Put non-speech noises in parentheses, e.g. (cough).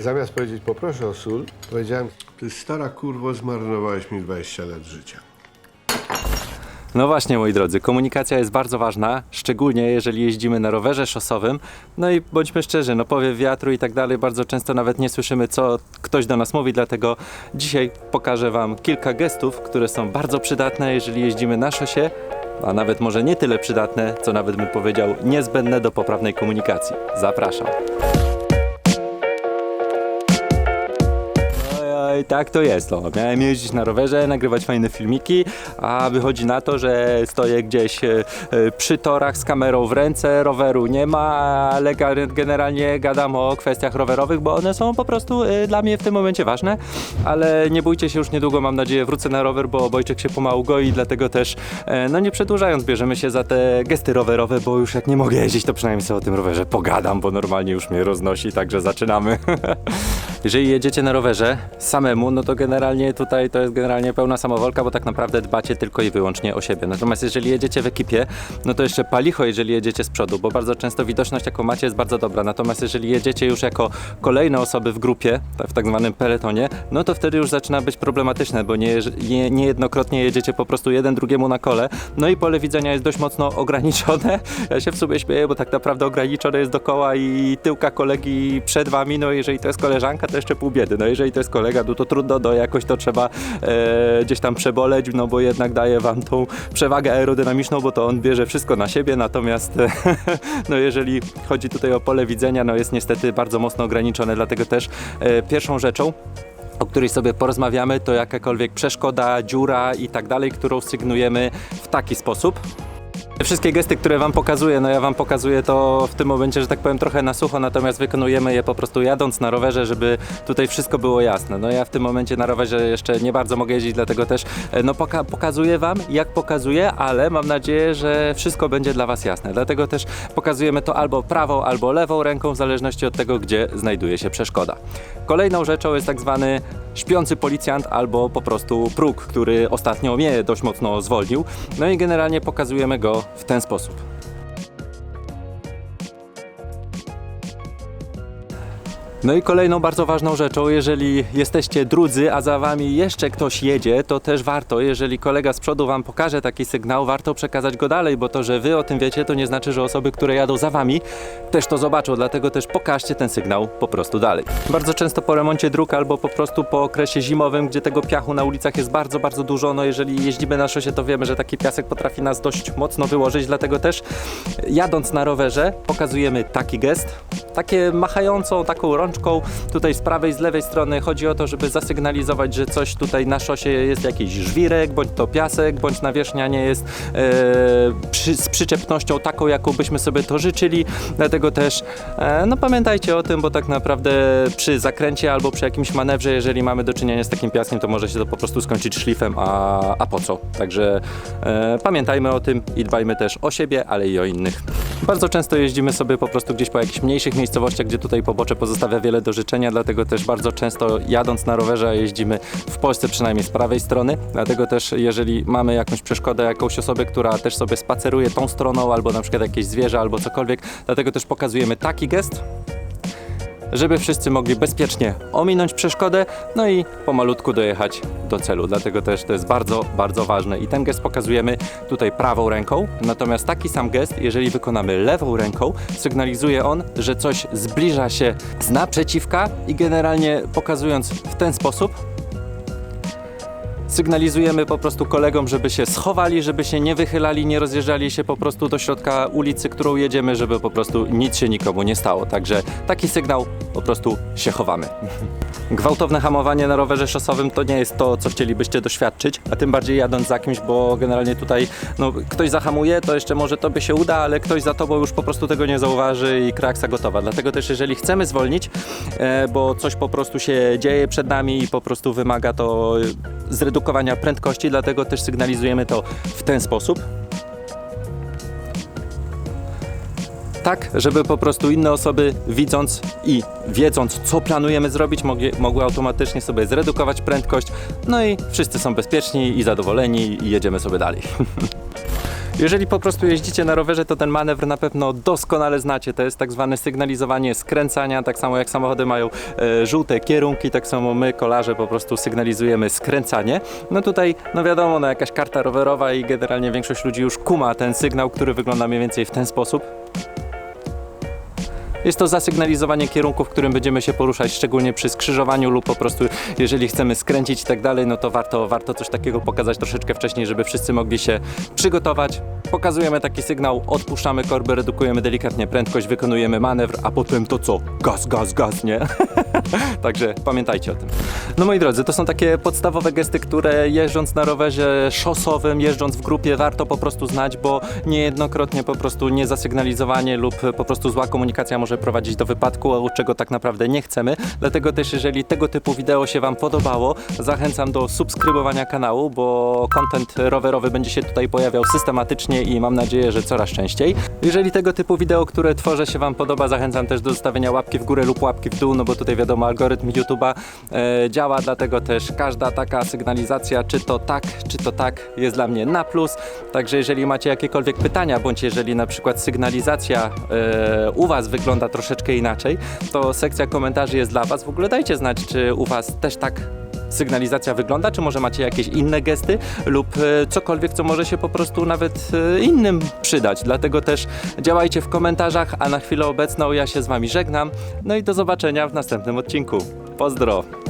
Zamiast powiedzieć poproszę o sól, powiedziałem Ty stara kurwo, zmarnowałeś mi 20 lat życia. No właśnie, moi drodzy, komunikacja jest bardzo ważna, szczególnie jeżeli jeździmy na rowerze szosowym. No i bądźmy szczerzy, no powiew wiatru i tak dalej, bardzo często nawet nie słyszymy, co ktoś do nas mówi, dlatego dzisiaj pokażę Wam kilka gestów, które są bardzo przydatne, jeżeli jeździmy na szosie, a nawet może nie tyle przydatne, co nawet bym powiedział niezbędne do poprawnej komunikacji. Zapraszam. Oj, tak to jest. No. Miałem jeździć na rowerze, nagrywać fajne filmiki, a wychodzi na to, że stoję gdzieś e, e, przy torach z kamerą w ręce, roweru nie ma, ale generalnie gadam o kwestiach rowerowych, bo one są po prostu e, dla mnie w tym momencie ważne, ale nie bójcie się, już niedługo mam nadzieję wrócę na rower, bo Bojczek się pomału goi, dlatego też, no nie przedłużając, bierzemy się za te gesty rowerowe, bo już jak nie mogę jeździć, to przynajmniej sobie o tym rowerze pogadam, bo normalnie już mnie roznosi, także zaczynamy. (laughs) Jeżeli jedziecie na rowerze samemu, no to generalnie tutaj to jest generalnie pełna samowolka, bo tak naprawdę dbacie tylko i wyłącznie o siebie. Natomiast jeżeli jedziecie w ekipie, no to jeszcze palicho, jeżeli jedziecie z przodu, bo bardzo często widoczność jaką macie jest bardzo dobra. Natomiast jeżeli jedziecie już jako kolejne osoby w grupie, tak- w tak zwanym peletonie, no to wtedy już zaczyna być problematyczne, bo nie, nie, niejednokrotnie jedziecie po prostu jeden drugiemu na kole, no i pole widzenia jest dość mocno (laughs) ograniczone. Ja się w sumie śmieję, bo tak naprawdę ograniczone jest do koła i tyłka kolegi przed wami, no jeżeli to jest koleżanka, to jeszcze pół biedy. No jeżeli to jest kolega, no to trudno, no jakoś to trzeba e, gdzieś tam przeboleć, no bo jednak daje wam tą przewagę aerodynamiczną, bo to on bierze wszystko na siebie, natomiast e, (laughs) no jeżeli chodzi tutaj o pole widzenia, no jest niestety bardzo mocno ograniczone, dlatego też e, pierwszą rzeczą, o której sobie porozmawiamy, to jakakolwiek przeszkoda, dziura i tak dalej, którą sygnujemy w taki sposób. Te Wszystkie gesty, które Wam pokazuję, no ja Wam pokazuję to w tym momencie, że tak powiem, trochę na sucho, natomiast wykonujemy je po prostu jadąc na rowerze, żeby tutaj wszystko było jasne. No ja w tym momencie na rowerze jeszcze nie bardzo mogę jeździć, dlatego też e, no poka pokazuję Wam, jak pokazuję, ale mam nadzieję, że wszystko będzie dla Was jasne. Dlatego też pokazujemy to albo prawą, albo lewą ręką, w zależności od tego, gdzie znajduje się przeszkoda. Kolejną rzeczą jest tak zwany śpiący policjant albo po prostu próg, który ostatnio mnie dość mocno zwolnił. No i generalnie pokazujemy go w ten sposób. No i kolejną bardzo ważną rzeczą, jeżeli jesteście drudzy, a za wami jeszcze ktoś jedzie, to też warto, jeżeli kolega z przodu wam pokaże taki sygnał, warto przekazać go dalej, bo to, że wy o tym wiecie, to nie znaczy, że osoby, które jadą za wami, też to zobaczą, dlatego też pokażcie ten sygnał po prostu dalej. Bardzo często po remoncie dróg albo po prostu po okresie zimowym, gdzie tego piachu na ulicach jest bardzo, bardzo dużo, no jeżeli jeździmy na szosie, to wiemy, że taki piasek potrafi nas dość mocno wyłożyć, dlatego też jadąc na rowerze pokazujemy taki gest, takie machającą taką rączką tutaj z prawej, z lewej strony. Chodzi o to, żeby zasygnalizować, że coś tutaj na szosie jest jakiś żwirek, bądź to piasek, bądź nawierzchnia nie jest e, przy, z przyczepnością taką, jaką byśmy sobie to życzyli. Dlatego też e, no pamiętajcie o tym, bo tak naprawdę przy zakręcie albo przy jakimś manewrze, jeżeli mamy do czynienia z takim piaskiem, to może się to po prostu skończyć szlifem, a, a po co? Także e, pamiętajmy o tym i dbajmy też o siebie, ale i o innych. Bardzo często jeździmy sobie po prostu gdzieś po jakichś mniejszych miejscowościach, gdzie tutaj pobocze pozostawia wiele do życzenia, dlatego też bardzo często jadąc na rowerze jeździmy w Polsce przynajmniej z prawej strony, dlatego też jeżeli mamy jakąś przeszkodę, jakąś osobę, która też sobie spaceruje tą stroną, albo na przykład jakieś zwierzę, albo cokolwiek, dlatego też pokazujemy taki gest, żeby wszyscy mogli bezpiecznie ominąć przeszkodę, no i pomalutku dojechać do celu. Dlatego też to jest bardzo, bardzo ważne. I ten gest pokazujemy tutaj prawą ręką, natomiast taki sam gest, jeżeli wykonamy lewą ręką, sygnalizuje on, że coś zbliża się z naprzeciwka i generalnie pokazując w ten sposób, sygnalizujemy po prostu kolegom, żeby się schowali, żeby się nie wychylali, nie rozjeżdżali się po prostu do środka ulicy, którą jedziemy, żeby po prostu nic się nikomu nie stało. Także taki sygnał po prostu się chowamy. (laughs) Gwałtowne hamowanie na rowerze szosowym to nie jest to, co chcielibyście doświadczyć, a tym bardziej jadąc za kimś, bo generalnie tutaj no, ktoś zahamuje, to jeszcze może tobie się uda, ale ktoś za tobą już po prostu tego nie zauważy i kraksa gotowa. Dlatego też jeżeli chcemy zwolnić, e, bo coś po prostu się dzieje przed nami i po prostu wymaga to zredukowania prędkości, dlatego też sygnalizujemy to w ten sposób. tak, żeby po prostu inne osoby widząc i wiedząc, co planujemy zrobić, mogli, mogły automatycznie sobie zredukować prędkość, no i wszyscy są bezpieczni i zadowoleni i jedziemy sobie dalej. (laughs) Jeżeli po prostu jeździcie na rowerze, to ten manewr na pewno doskonale znacie. To jest tak zwane sygnalizowanie skręcania, tak samo jak samochody mają e, żółte kierunki, tak samo my, kolarze, po prostu sygnalizujemy skręcanie. No tutaj, no wiadomo, no jakaś karta rowerowa i generalnie większość ludzi już kuma ten sygnał, który wygląda mniej więcej w ten sposób. Jest to zasygnalizowanie kierunku, w którym będziemy się poruszać, szczególnie przy skrzyżowaniu lub po prostu jeżeli chcemy skręcić i tak dalej, no to warto, warto coś takiego pokazać troszeczkę wcześniej, żeby wszyscy mogli się przygotować. Pokazujemy taki sygnał, odpuszczamy korby, redukujemy delikatnie prędkość, wykonujemy manewr, a potem to co? Gaz, gaz, gaz, nie? (laughs) (laughs) Także pamiętajcie o tym. No moi drodzy, to są takie podstawowe gesty, które jeżdżąc na rowerze szosowym, jeżdżąc w grupie warto po prostu znać, bo niejednokrotnie po prostu niezasygnalizowanie lub po prostu zła komunikacja może prowadzić do wypadku, czego tak naprawdę nie chcemy. Dlatego też jeżeli tego typu wideo się Wam podobało, zachęcam do subskrybowania kanału, bo content rowerowy będzie się tutaj pojawiał systematycznie i mam nadzieję, że coraz częściej. Jeżeli tego typu wideo, które tworzę się Wam podoba, zachęcam też do zostawienia łapki w górę lub łapki w dół, no bo tutaj wiadomo algorytm YouTube'a e, działa, dlatego też każda taka sygnalizacja, czy to tak, czy to tak, jest dla mnie na plus. Także jeżeli macie jakiekolwiek pytania, bądź jeżeli na przykład sygnalizacja e, u Was wygląda troszeczkę inaczej, to sekcja komentarzy jest dla Was. W ogóle dajcie znać, czy u Was też tak sygnalizacja wygląda, czy może macie jakieś inne gesty lub e, cokolwiek, co może się po prostu nawet e, innym przydać. Dlatego też działajcie w komentarzach, a na chwilę obecną ja się z Wami żegnam. No i do zobaczenia w następnym odcinku. Pozdro!